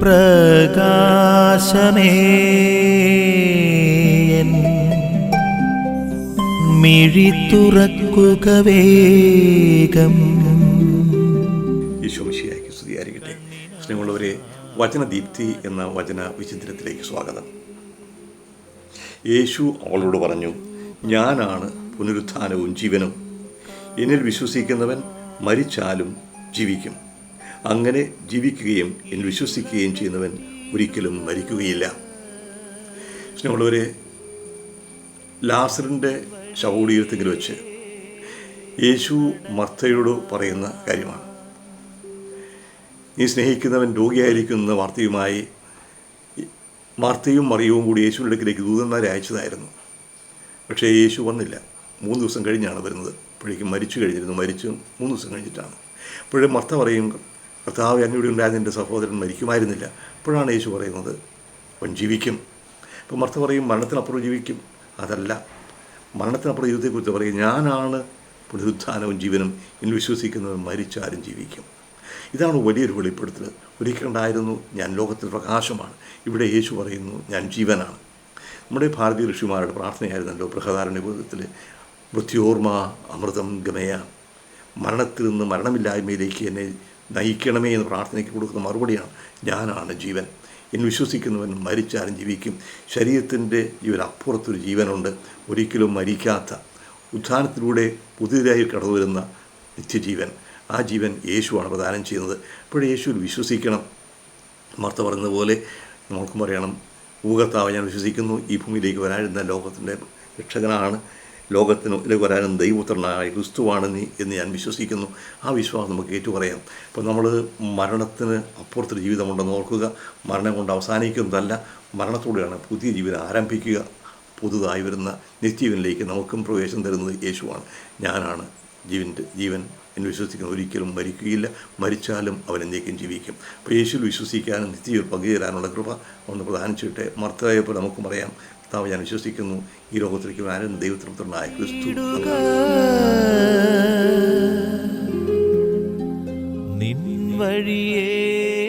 പ്രകാശമേ. മിഴി തുറക്കുക വേഗം. സ്നേഹമുള്ളവരെ വചനദീപ്തി എന്ന വചന വിചിത്രത്തിലേക്ക് സ്വാഗതം. യേശു അവളോട് പറഞ്ഞു ഞാനാണ് പുനരുത്ഥാനവും ജീവനും. എന്നിൽ വിശ്വസിക്കുന്നവൻ മരിച്ചാലും ജീവിക്കും. അങ്ങനെ ജീവിക്കുകയും എന്നിൽ വിശ്വസിക്കുകയും ചെയ്യുന്നവൻ ഒരിക്കലും മരിക്കുകയില്ല. സ്നേഹമുള്ളവരെ ലാസറിന്റെ ശവകുടീരത്തിൽ വെച്ച് യേശു മർത്തയോട് പറയുന്ന കാര്യമാണ്. നീ സ്നേഹിക്കുന്നവൻ രോഗിയായിരിക്കുന്ന വാർത്തയുമായി മാർത്തയും മറിയവും കൂടി യേശുവിന്റെ അടുക്കിലേക്ക് ദൂതന്മാരെ അയച്ചതായിരുന്നു. പക്ഷേ യേശു വന്നില്ല. മൂന്ന് ദിവസം കഴിഞ്ഞാണ് വരുന്നത്. അപ്പോഴേക്കും മരിച്ചു കഴിഞ്ഞിരുന്നു. മരിച്ചു മൂന്ന് ദിവസം കഴിഞ്ഞിട്ടാണ്. അപ്പോഴേ മർത്ത പറയും കർത്താവ് അങ്ങ് ഇവിടെ ഉണ്ടായിരുന്ന എന്റെ സഹോദരൻ മരിക്കുമായിരുന്നില്ല. അപ്പോഴാണ് യേശു പറയുന്നത് അവൻ ജീവിക്കും. ഇപ്പം മർത്ത പറയും മരണത്തിനപ്പുറം ജീവിക്കും. അതല്ല. മരണത്തിനപ്പുറം ജീവിതത്തെക്കുറിച്ച് പറയും ഞാനാണ് പുനരുത്ഥാനവും ജീവനും. എന്ന് വിശ്വസിക്കുന്നത് മരിച്ചാലും ജീവിക്കും. ഇതാണ് വലിയൊരു വെളിപ്പെടുത്തൽ. ഒരിക്കലുണ്ടായിരുന്നു ഞാൻ ലോകത്തിൽ പ്രകാശമാണ്. ഇവിടെ യേശു പറയുന്നു ഞാൻ ജീവനാണ്. നമ്മുടെ ഭാരതീയ ഋഷിമാരുടെ പ്രാർത്ഥനയായിരുന്നല്ലോ ബൃഹദാരണ്യ ബോധത്തിൽ മൃത്യോർമ അമൃതം ഗമയ. മരണത്തിൽ നിന്ന് മരണമില്ലായ്മയിലേക്ക് എന്നെ നയിക്കണമേ എന്ന് പ്രാർത്ഥനയ്ക്ക് കൊടുക്കുന്ന മറുപടിയാണ് ഞാനാണ് ജീവൻ. എന്ന് വിശ്വസിക്കുന്നവൻ മരിച്ചാലും ജീവിക്കും. ശരീരത്തിന്റെ ജീവൻ അപ്പുറത്തൊരു ജീവനുണ്ട്. ഒരിക്കലും മരിക്കാത്ത ഉത്ഥാനത്തിലൂടെ പുതിയതായി കടന്നു വരുന്ന നിത്യജീവൻ. ആ ജീവൻ യേശുവാണ് പ്രദാനം ചെയ്യുന്നത്. അപ്പോൾ യേശുവിൽ വിശ്വസിക്കണം. മർത്ത പറഞ്ഞതുപോലെ നമുക്കും പറയണം ഭൂകർത്താവ് ഞാൻ വിശ്വസിക്കുന്നു. ഈ ഭൂമിയിലേക്ക് വരാനിരുന്ന ലോകത്തിന്റെ രക്ഷകനാണ് ലോകത്തിലേക്ക് വരാനും ദൈവപുത്രനായ ക്രിസ്തുവാണ് നീ എന്ന് ഞാൻ വിശ്വസിക്കുന്നു. ആ വിശ്വാസം നമുക്ക് ഏറ്റുപറയാം. അപ്പോൾ നമ്മൾ മരണത്തിന് അപ്പുറത്തൊരു ജീവിതമുണ്ടെന്ന് ഓർക്കുക. മരണം കൊണ്ട് അവസാനിക്കുന്നതല്ല മരണത്തോടെയാണ് പുതിയ ജീവിതം ആരംഭിക്കുക. പുതുതായി വരുന്ന നിത്യവിനിലേക്ക് നമുക്കും പ്രവേശനം തരുന്നത് യേശുവാണ്. ഞാനാണ് ജീവൻ ജീവൻ എന്ന് വിശ്വസിക്കുന്ന ഒരിക്കലും മരിക്കുകയില്ല. മരിച്ചാലും അവൻ എന്തേക്കും ജീവിക്കും. അപ്പോൾ യേശുവിൽ വിശ്വസിക്കാനും നിത്യ പങ്കുചേരാനുള്ള കൃപ ഒന്ന് പ്രധാനിച്ചിട്ട് മർത്തായപ്പോൾ നമുക്കും അറിയാം. കർത്താവ് ഞാൻ വിശ്വസിക്കുന്നു. ഈ ലോകത്തിലേക്ക് ആരും ദൈവത്തിനായ ക്രിസ്തു നിൻ വഴിയേ